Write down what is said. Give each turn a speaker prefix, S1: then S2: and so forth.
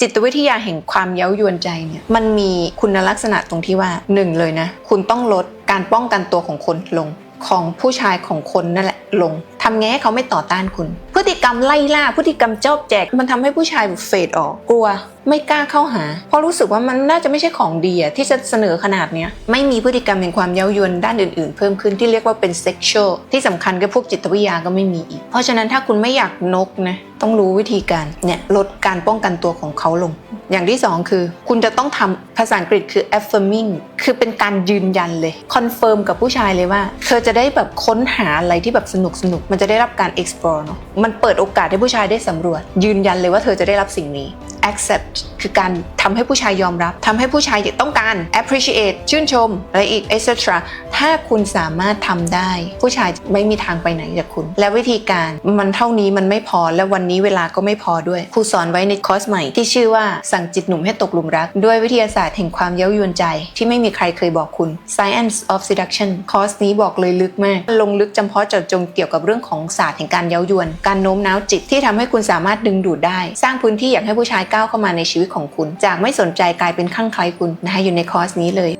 S1: จิตวิทยาแห่งความเย้ายวนใจเนี่ยมันมีคุณลักษณะตรงที่ว่าหนึ่งเลยนะคุณต้องลดการป้องกันตัวของคนลง ของผู้ชายของคนนั่นแหละลงทำไงให้เขาไม่ต่อต้านคุณ พฤติกรรมไล่ล่าพฤติกรรมจอบแจก มันทำให้ผู้ชายเฟดออกกลัวไม่กล้าเข้าหา เพราะรู้สึกว่ามันน่าจะไม่ใช่ของดีอะที่จะเสนอขนาดเนี้ยไม่มีพฤติกรรมแห่งความเย้ายวนด้านอื่นๆ เพิ่มขึ้นที่เรียกว่าเป็นเซ็กชวลที่สำคัญก็พวกจิตวิทยาก็ไม่มีอีก เพราะฉะนั้นถ้าคุณไม่อยากนกนะต้องรู้วิธีการเนี่ยลดการป้องกันตัวของเขาลง อย่างที่สองคือ คุณจะต้องทำภาษาอังกฤษคือ affirming คือเป็นการยืนยันเลยคอนเฟิร์มกับผู้ชายเลยว่า เธอจะได้แบบค้นหาอะไรที่แบบสนุกสนุกมันจะได้รับการ explore เนอะมันเปิดโอกาสให้ผู้ชายได้สำรวจ ยืนยันเลยว่าเธอจะได้รับสิ่งนี้ accept คือการทำให้ผู้ชายยอมรับทำให้ผู้ชายต้องการ appreciate ชื่นชม อะไรอีก etc ถ้าคุณสามารถทำได้ ผู้ชายไม่มีทางไปไหนจากคุณ และวิธีการมันเท่านี้มันไม่พอและวันนี้เวลาก็ไม่พอด้วยครูสอนไว้ในคอร์สใหม่ที่ชื่อว่าสั่งจิตหนุ่มให้ตกหลุมรัก ด้วยวิทยาศาสตร์แห่งความเย้ายวนใจ ที่ไม่มีใครเคยบอกคุณ Science of Seduction คอร์สนี้บอกเลยลึกมาก ลงลึกจำเพาะเจาะจงเกี่ยวกับเรื่องของศาสตร์แห่งการเย้ายวน การโน้มน้าวจิตที่ทำให้คุณสามารถดึงดูดได้ สร้างพื้นที่อยากให้ผู้ชายกาวเข้ามาในชีวิตของคุณ จากไม่สนใจกลายเป็นข้างใคล้คุณนะคะอยู่ในคอร์สนี้เลย